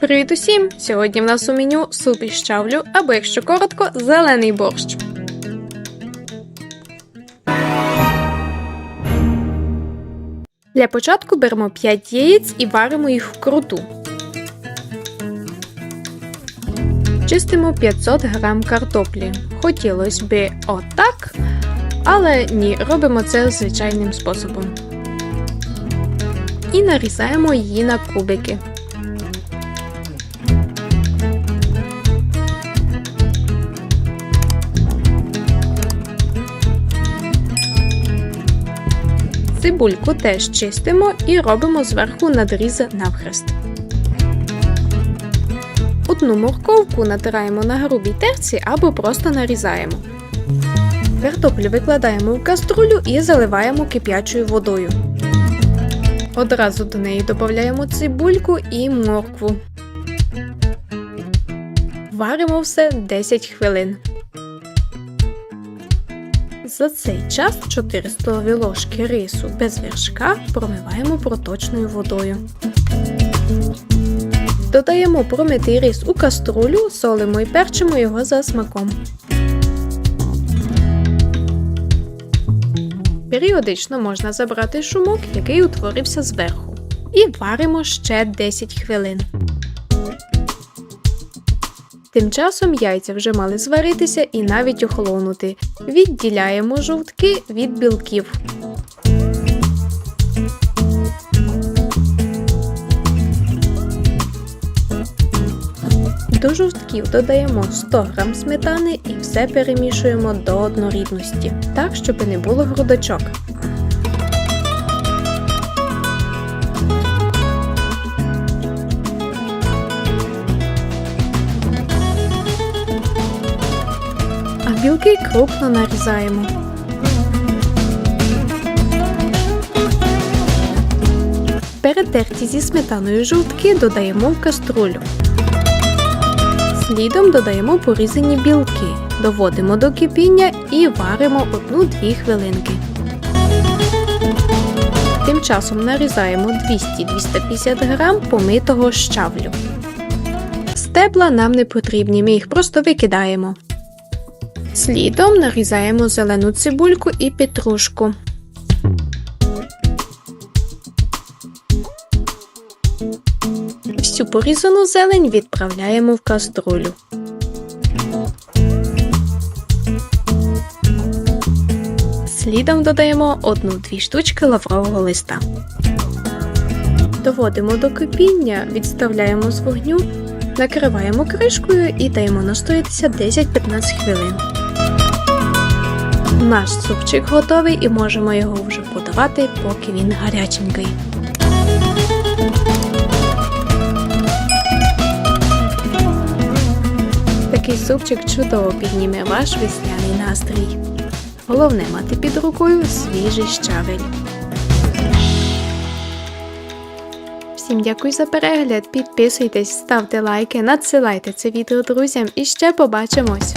Привіт усім! Сьогодні в нас у меню суп із щавлю, або якщо коротко, зелений борщ. Для початку беремо 5 яєць і варимо їх вкруту. Чистимо 500 грам картоплі. Хотілося би отак, але ні, робимо це звичайним способом. І нарізаємо її на кубики. Цибульку теж чистимо і робимо зверху надріз навхрест. Одну морковку натираємо на грубій терці або просто нарізаємо. Картоплю викладаємо в каструлю і заливаємо кип'ячою водою. Одразу до неї додаємо цибульку і моркву. Варимо все 10 хвилин. За цей час 4 столові ложки рису без вершка промиваємо проточною водою. Додаємо промитий рис у каструлю, солимо і перчимо його за смаком. Періодично можна забрати шумок, який утворився зверху. І варимо ще 10 хвилин. Тим часом яйця вже мали зваритися і навіть охолонути. Відділяємо жовтки від білків. До жовтків додаємо 100 г сметани і все перемішуємо до однорідності, так, щоб не було грудочок. Білки крупно нарізаємо. Перетерті зі сметаною жовтки додаємо в каструлю. Слідом додаємо порізані білки, доводимо до кипіння і варимо 1-2 хвилинки. Тим часом нарізаємо 200-250 г помитого щавлю. Стебла нам не потрібні, ми їх просто викидаємо. Слідом нарізаємо зелену цибульку і петрушку. Всю порізану зелень відправляємо в каструлю. Слідом додаємо 1-2 штучки лаврового листа. Доводимо до кипіння, відставляємо з вогню, накриваємо кришкою і даємо настоятися 10-15 хвилин. Наш супчик готовий і можемо його вже подавати, поки він гаряченький. Такий супчик чудово підніме ваш весняний настрій. Головне мати під рукою свіжий щавель. Всім дякую за перегляд, підписуйтесь, ставте лайки, надсилайте це відео друзям і ще побачимось!